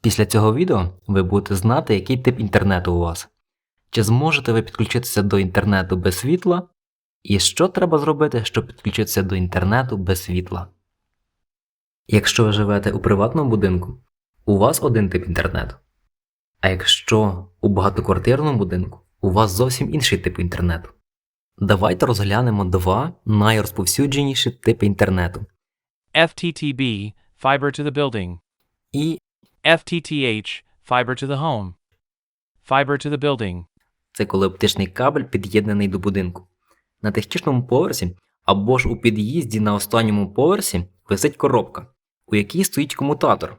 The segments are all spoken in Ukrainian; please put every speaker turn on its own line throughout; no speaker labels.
Після цього відео ви будете знати, який тип інтернету у вас. Чи зможете ви підключитися до інтернету без світла, і що треба зробити, щоб підключитися до інтернету без світла. Якщо ви живете у приватному будинку, у вас один тип інтернету. А якщо у багатоквартирному будинку, у вас зовсім інший тип інтернету. Давайте розглянемо два найрозповсюдженіші типи інтернету
FTTB, fiber to the building.
і
FTTH, fiber to the home. Fiber to the building.
це коли оптичний кабель під'єднаний до будинку. На технічному поверсі або ж у під'їзді на останньому поверсі висить коробка, у якій стоїть комутатор.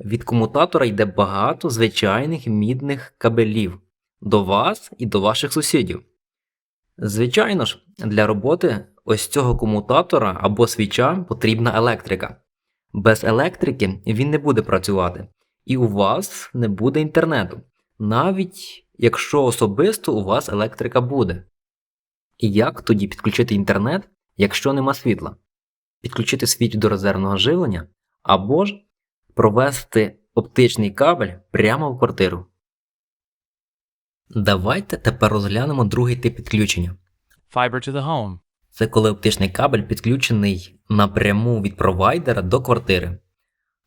Від комутатора йде багато звичайних мідних кабелів до вас і до ваших сусідів. Звичайно ж, для роботи ось цього комутатора або свіча потрібна електрика. Без електрики він не буде працювати, і у вас не буде інтернету, навіть якщо особисто у вас електрика буде. І як тоді підключити інтернет, якщо нема світла? Підключити свіч до резервного живлення або ж провести оптичний кабель прямо в квартиру. Давайте тепер розглянемо другий тип підключення.
Fiber to the home.
Це коли оптичний кабель підключений напряму від провайдера до квартири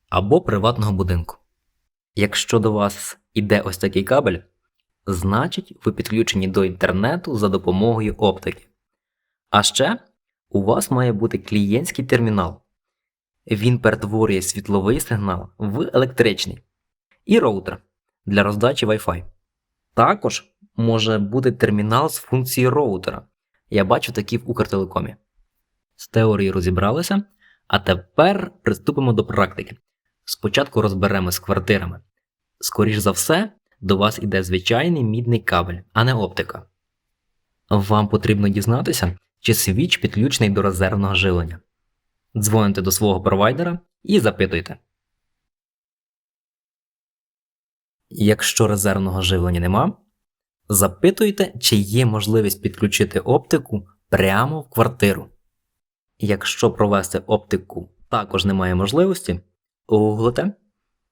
або приватного будинку. Якщо до вас іде ось такий кабель, значить ви підключені до інтернету за допомогою оптики. А ще у вас має бути клієнтський термінал. Він перетворює світловий сигнал в електричний і роутер для роздачі Wi-Fi. Також може бути термінал з функцією роутера. Я бачу такі в Укртелекомі. З теорією розібралися, а тепер приступимо до практики. Спочатку розберемо з квартирами. Скоріш за все, до вас іде звичайний мідний кабель, а не оптика. Вам потрібно дізнатися, чи свіч підключений до резервного живлення. Дзвоните до свого провайдера і запитуйте. Якщо резервного живлення нема, запитуйте, чи є можливість підключити оптику прямо в квартиру. Якщо провести оптику також немає можливості, гуглите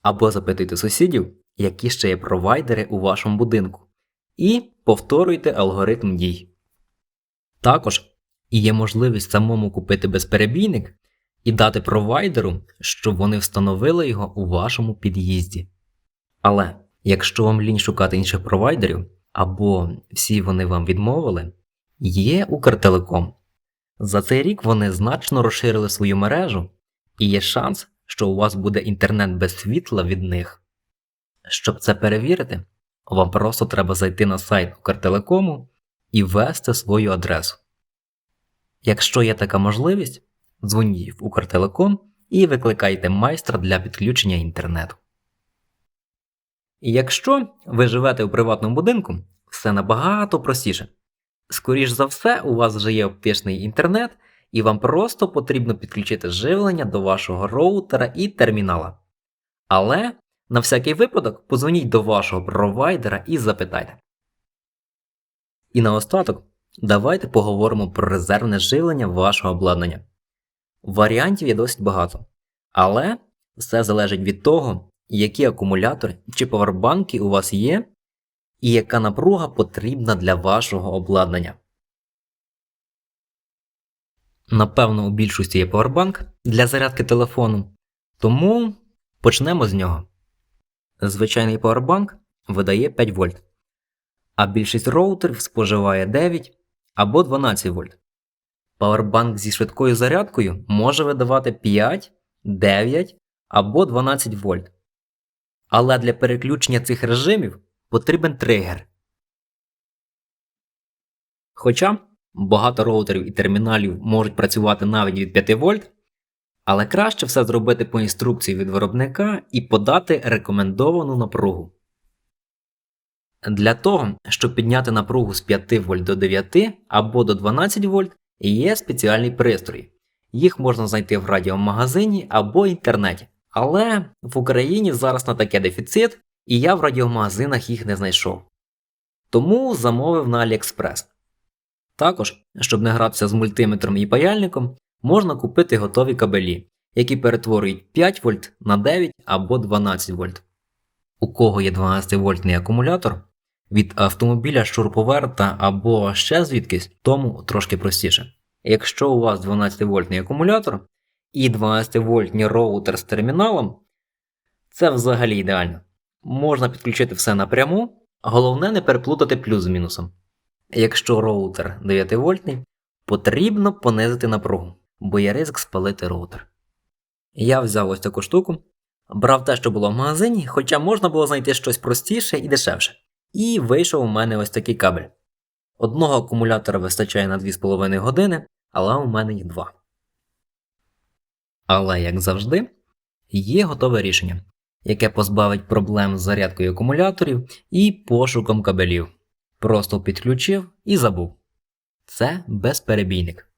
або запитуйте сусідів, які ще є провайдери у вашому будинку, і повторюйте алгоритм дій. Також є можливість самому купити безперебійник і дати провайдеру, щоб вони встановили його у вашому під'їзді. Але якщо вам лінь шукати інших провайдерів, або всі вони вам відмовили, є Укртелеком. За цей рік вони значно розширили свою мережу, і є шанс, що у вас буде інтернет без світла від них. Щоб це перевірити, вам просто треба зайти на сайт Укртелекому і ввести свою адресу. Якщо є така можливість, дзвоніть в Укртелеком і викликайте майстра для підключення інтернету. Якщо ви живете у приватному будинку, все набагато простіше. Скоріш за все, у вас вже є оптичний інтернет, і вам просто потрібно підключити живлення до вашого роутера і термінала. Але на всякий випадок позвоніть до вашого провайдера і запитайте. І наостаток, давайте поговоримо про резервне живлення вашого обладнання. Варіантів є досить багато, але все залежить від того, які акумулятори чи павербанки у вас є, і яка напруга потрібна для вашого обладнання. Напевно, у більшості є павербанк для зарядки телефону, тому почнемо з нього. Звичайний павербанк видає 5 вольт, а більшість роутерів споживає 9 або 12 вольт. Павербанк зі швидкою зарядкою може видавати 5, 9 або 12 вольт. Але для переключення цих режимів потрібен тригер. Хоча багато роутерів і терміналів можуть працювати навіть від 5 вольт, але краще все зробити по інструкції від виробника і подати рекомендовану напругу. Для того, щоб підняти напругу з 5 вольт до 9 або до 12 вольт, є спеціальні пристрої. Їх можна знайти в радіомагазині або інтернеті. Але в Україні зараз на таке дефіцит, і я в радіомагазинах їх не знайшов. Тому замовив на AliExpress. Також, щоб не гратися з мультиметром і паяльником, можна купити готові кабелі, які перетворюють 5 вольт на 9 або 12 вольт. У кого є 12-вольтний акумулятор, від автомобіля шуруповерта або ще звідкись, тому трошки простіше. Якщо у вас 12-вольтний акумулятор і 12-вольтний роутер з терміналом, це взагалі ідеально. Можна підключити все напряму, головне не переплутати плюс з мінусом. Якщо роутер 9 вольтний, потрібно понизити напругу, бо є ризик спалити роутер. Я взяв ось таку штуку, брав те, що було в магазині, хоча можна було знайти щось простіше і дешевше. І вийшов у мене ось такий кабель. Одного акумулятора вистачає на 2,5 години, але у мене їх два. Але, як завжди, є готове рішення, яке позбавить проблем з зарядкою акумуляторів і пошуком кабелів. Просто підключив і забув. Це безперебійник.